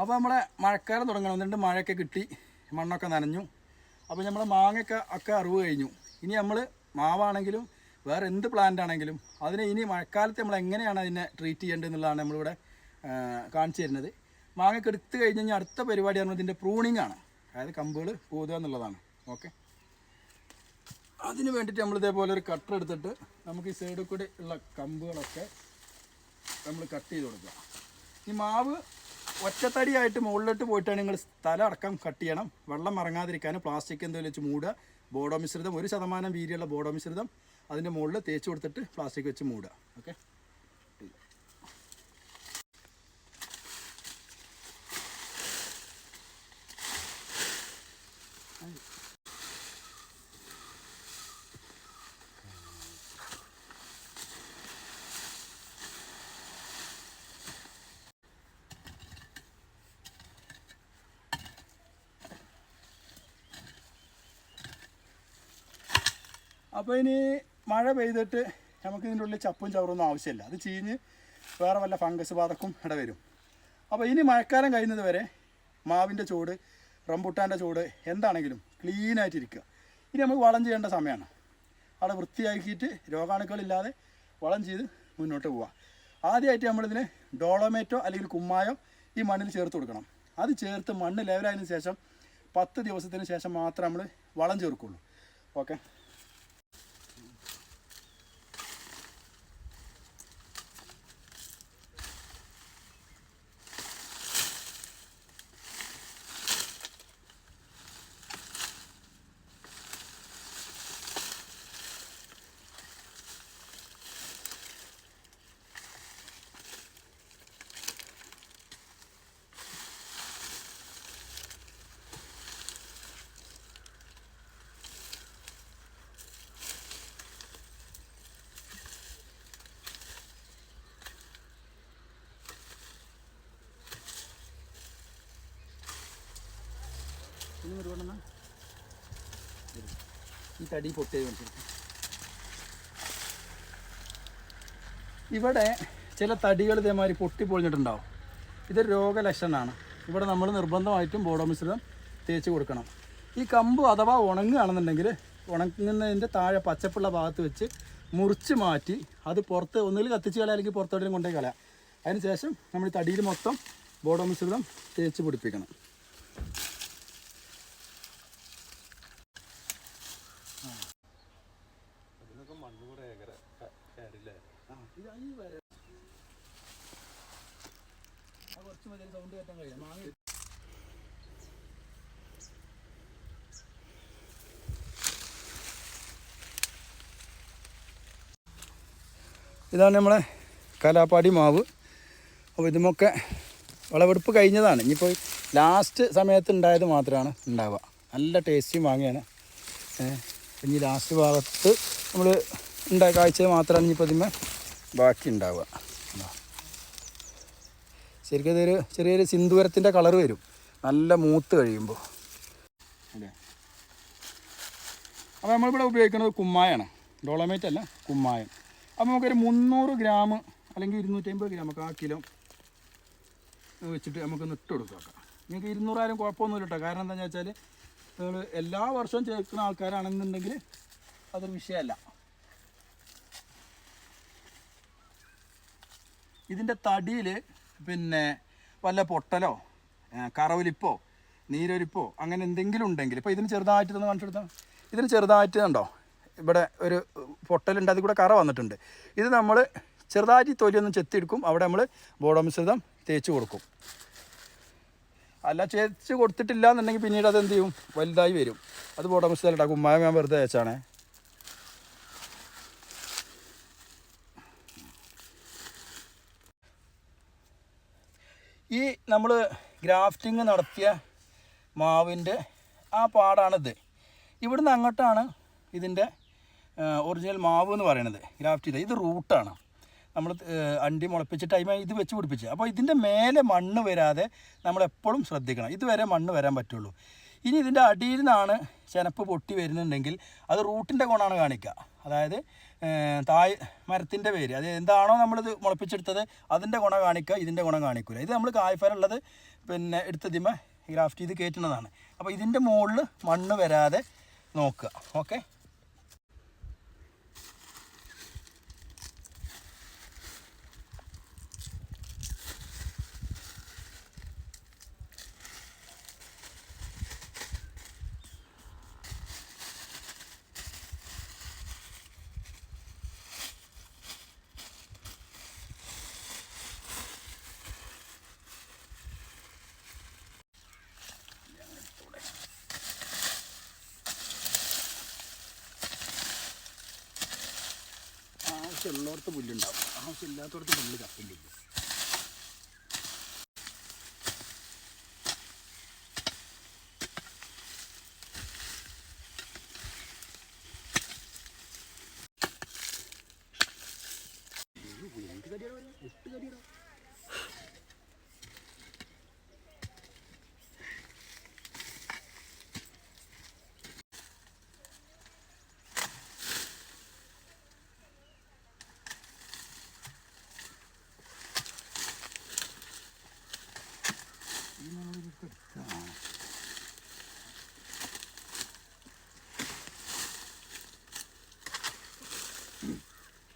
അപ്പോൾ നമ്മളെ മഴക്കാലം തുടങ്ങണം. എന്നിട്ട് മഴയൊക്കെ കിട്ടി. മണ്ണൊക്കെ നനഞ്ഞു. അപ്പോൾ നമ്മളെ മാങ്ങയൊക്കെ ഒക്കെ അറിവ് കഴിഞ്ഞു. ഇനി നമ്മൾ മാവാണെങ്കിലും വേറെ എന്ത് പ്ലാന്റ് ആണെങ്കിലും അതിനെ ഇനി മഴക്കാലത്ത് നമ്മൾ എങ്ങനെയാണ് അതിനെ ട്രീറ്റ് ചെയ്യേണ്ടത് എന്നുള്ളതാണ് നമ്മളിവിടെ കാണിച്ചു തരുന്നത്. മാങ്ങയൊക്കെ എടുത്തു കഴിഞ്ഞ് കഴിഞ്ഞാൽ അടുത്ത പരിപാടി ആണ് ഇതിന്റെ പ്രൂണിങ് ആണ്. അതായത് കമ്പുകൾ പോതുക എന്നുള്ളതാണ്. ഓക്കെ? അതിന് വേണ്ടിയിട്ട് നമ്മൾ ഇതേപോലെ ഒരു കട്ടർ എടുത്തിട്ട് നമുക്ക് ഈ സൈഡിൽ കൂടി ഉള്ള കമ്പുകളൊക്കെ നമ്മൾ കട്ട് ചെയ്ത് കൊടുക്കുക. ഈ മാവ് ഒറ്റത്തടിയായിട്ട് മുകളിലോട്ട് പോയിട്ടാണ് നിങ്ങൾ സ്ഥലം അടക്കം കട്ട് ചെയ്യണം. വെള്ളം ഇറങ്ങാതിരിക്കാൻ പ്ലാസ്റ്റിക് എന്തെങ്കിലും വെച്ച് മൂടുക. ബോഡോ മിശ്രിതം ഒരു ശതമാനം വീതിയുള്ള ബോഡോ മിശ്രിതം അതിന്റെ മുകളിൽ തേച്ച് കൊടുത്തിട്ട് പ്ലാസ്റ്റിക് വെച്ച് മൂടുക. ഓക്കെ അപ്പോൾ ഇനി മഴ പെയ്തിട്ട് നമുക്ക് ഇതിന്റെ ഉള്ളിൽ ചപ്പും ചവറൊന്നും ആവശ്യമില്ല. അത് ചീഞ്ഞ് വേറെ വല്ല ഫംഗസ് ബാധക്കും ഇട വരും. അപ്പോൾ ഇനി മഴക്കാലം കഴിയുന്നത് വരെ മാവിന്റെ ചൂട് റംബുട്ടാന്റെ ചൂട് എന്താണെങ്കിലും ക്ലീനായിട്ടിരിക്കുക ഇനി നമുക്ക് വളം ചെയ്യേണ്ട സമയമാണ്. അവിടെ വൃത്തിയാക്കിയിട്ട് രോഗാണുക്കളില്ലാതെ വളം ചെയ്ത് മുന്നോട്ട് പോവുക ആദ്യമായിട്ട് നമ്മളിതിന് ഡോളോമേറ്റോ അല്ലെങ്കിൽ കുമ്മായോ ഈ മണ്ണിൽ ചേർത്ത് കൊടുക്കണം. അത് ചേർത്ത് മണ്ണ് ലെവലായതിനു ശേഷം പത്ത് ദിവസത്തിന് ശേഷം മാത്രം നമ്മൾ വളം ചേർക്കുള്ളൂ. ഓക്കെ? ഈ തടി ഇവിടെ ചില തടികൾ ഇതേമാതിരി പൊട്ടി പൊളിഞ്ഞിട്ടുണ്ടാവും. ഇതൊരു രോഗലക്ഷണമാണ്. ഇവിടെ നമ്മൾ നിർബന്ധമായിട്ടും ബോഡോമിശ്രിതം തേച്ച് കൊടുക്കണം. ഈ കമ്പ് അഥവാ ഉണങ്ങുകയാണെന്നുണ്ടെങ്കിൽ ഉണങ്ങുന്നതിന്റെ താഴെ പച്ചപ്പുള്ള ഭാഗത്ത് വെച്ച് മുറിച്ച് മാറ്റി അത് പുറത്ത് ഒന്നുകിൽ കത്തിച്ച് കളയാം അല്ലെങ്കിൽ പുറത്തോട്ടും കൊണ്ടേ കളയാം. അതിനുശേഷം നമ്മൾ തടിയിൽ മൊത്തം ബോഡോമിശ്രിതം തേച്ച് പിടിപ്പിക്കണം. ഇതാണ് നമ്മളെ കലാപ്പാടി മാവ്. അപ്പോൾ ഇതുമൊക്കെ വിളവെടുപ്പ് കഴിഞ്ഞതാണ്. ഇനിയിപ്പോൾ ലാസ്റ്റ് സമയത്ത് ഉണ്ടായത് മാത്രമാണ് ഉണ്ടാവുക. നല്ല ടേസ്റ്റി മാങ്ങയാണ് ഇനി ലാസ്റ്റ് ഭാഗത്ത് നമ്മൾ ഉണ്ടായ മാത്രമാണ് ഇനിയിപ്പോൾ ഇതിന്മേ ബാക്കി ഉണ്ടാവുക. ശരിക്കും ഇതൊരു ചെറിയൊരു സിന്ദൂരത്തിന്റെ കളർ വരും. നല്ല മൂത്ത് കഴിയുമ്പോൾ. അല്ലേ അപ്പോൾ നമ്മളിവിടെ ഉപയോഗിക്കുന്നത് കുമ്മായാണ്. ഡോളമേറ്റ് അല്ല കുമ്മായം. അപ്പോൾ നമുക്കൊരു മുന്നൂറ് ഗ്രാം അല്ലെങ്കിൽ ഇരുന്നൂറ്റമ്പത് ഗ്രാം നമുക്ക് ആ കിലോ വെച്ചിട്ട് നമുക്കൊന്ന് ഇട്ട് കൊടുക്കാം നിങ്ങൾക്ക് ഇരുന്നൂറായാലും കുഴപ്പമൊന്നുമില്ല കേട്ടോ. കാരണം എന്താണെന്ന് വെച്ചാൽ നിങ്ങൾ എല്ലാ വർഷവും ചേർക്കുന്ന ആൾക്കാരാണെന്നുണ്ടെങ്കിൽ അതൊരു വിഷയമല്ല. ഇതിന്റെ തടിയിൽ പിന്നെ വല്ല പൊട്ടലോ കറവലിപ്പോ നീരൊലിപ്പോ അങ്ങനെ എന്തെങ്കിലും ഉണ്ടെങ്കിൽ ഇപ്പോൾ ഇതിന് ചെറുതായിട്ട് ഇതൊന്ന് കാണിച്ചു കൊടുത്താൽ ഇതിന് ചെറുതായിട്ട് ഉണ്ടോ ഇവിടെ ഒരു പൊട്ടലുണ്ട് അതിൽ കൂടെ കറ വന്നിട്ടുണ്ട്. ഇത് നമ്മൾ ചെറുതായിട്ട് തൊലി തൊലിയൊന്നും ചെത്തിയെടുക്കും അവിടെ നമ്മൾ ബോഡോ മിശ്രിതം തേച്ച് കൊടുക്കും. അല്ല ചേച്ച് കൊടുത്തിട്ടില്ല എന്നുണ്ടെങ്കിൽ പിന്നീട് അത് എന്ത് ചെയ്യും? വലുതായി വരും. അത് ബോഡോ മിശ്രിതം ഉണ്ടാക്കും കുമ്മായ ഞാൻ വെറുതെ തേച്ചാണേ. ഈ നമ്മൾ ഗ്രാഫ്റ്റിംഗ് നടത്തിയ മാവിന്റെ ആ പാടാണിത്. ഇവിടുന്ന് അങ്ങോട്ടാണ് ഇതിന്റെ ഒറിജിനൽ മാവ് എന്ന് പറയുന്നത് ഗ്രാഫ്റ്റ് ചെയ്ത. ഇത് റൂട്ടാണ് നമ്മൾ അണ്ടി മുളപ്പിച്ച ടൈമായി ഇത് വെച്ച് പിടിപ്പിച്ച് അപ്പോൾ ഇതിന്റെ മേലെ മണ്ണ് വരാതെ നമ്മളെപ്പോഴും ശ്രദ്ധിക്കണം. ഇതുവരെ മണ്ണ് വരാൻ പറ്റുള്ളൂ. ഇനി ഇതിന്റെ അടിയിൽ നിന്നാണ് ചെനപ്പ് പൊട്ടി വരുന്നുണ്ടെങ്കിൽ അത് റൂട്ടിന്റെ ഗുണമാണ് കാണിക്കുക. അതായത് തായ് മരത്തിന്റെ പേര്. അത് എന്താണോ നമ്മളിത് മുളപ്പിച്ചെടുത്തത് അതിന്റെ ഗുണം കാണിക്കുക ഇതിന്റെ ഗുണം കാണിക്കില്ല ഇത് നമ്മൾ കായ്ഫലുള്ളത് പിന്നെ എടുത്തതിമ ഗ്രാഫ്റ്റ് ചെയ്ത് കയറ്റുന്നതാണ്. അപ്പോൾ ഇതിന്റെ മുകളിൽ മണ്ണ് വരാതെ നോക്കുക. ഓക്കെ? ആവശ്യമുള്ളിടത്ത് പുല്ലുണ്ടാവും. ആവശ്യമില്ലാത്തവർക്ക് പുല്ല്. കപ്പില്ല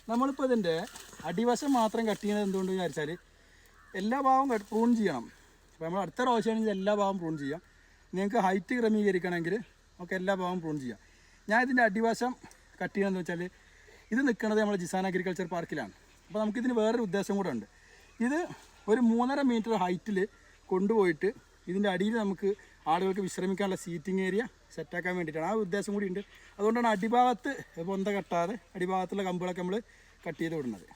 നമ്മളിപ്പോൾ ഇതിന്റെ അടിവശം മാത്രം കട്ട് ചെയ്യുന്നത് എന്തുകൊണ്ട് വിചാരിച്ചാൽ എല്ലാ ഭാഗവും പ്രൂൺ ചെയ്യണം. അപ്പോൾ നമ്മൾ അടുത്ത പ്രാവശ്യമാണെങ്കിൽ എല്ലാ ഭാഗവും പ്രൂൺ ചെയ്യാം. നിങ്ങൾക്ക് ഹൈറ്റ് ക്രമീകരിക്കണമെങ്കിൽ ഒക്കെ എല്ലാ ഭാഗവും പ്രൂൺ ചെയ്യാം. ഞാൻ ഇതിന്റെ അടിവശം കട്ട് ചെയ്യണമെന്ന് വെച്ചാൽ ഇത് നിൽക്കുന്നത് നമ്മൾ ജിസാൻ അഗ്രികൾച്ചർ പാർക്കിലാണ് അപ്പോൾ നമുക്കിതിന് വേറൊരു ഉദ്ദേശം കൂടെ ഉണ്ട്. ഇത് ഒരു മൂന്നര മീറ്റർ ഹൈറ്റിൽ കൊണ്ടുപോയിട്ട് ഇതിന്റെ അടിയിൽ നമുക്ക് ആളുകൾക്ക് വിശ്രമിക്കാനുള്ള സീറ്റിംഗ് ഏരിയ സെറ്റാക്കാൻ വേണ്ടിയിട്ടാണ്. ആ ഉദ്ദേശം കൂടി ഉണ്ട്. അതുകൊണ്ടാണ് അടിഭാഗത്ത് പൊന്ത കെട്ടാതെ അടിഭാഗത്തുള്ള കമ്പുകളൊക്കെ നമ്മൾ കട്ട് ചെയ്ത് വിടുന്നത്.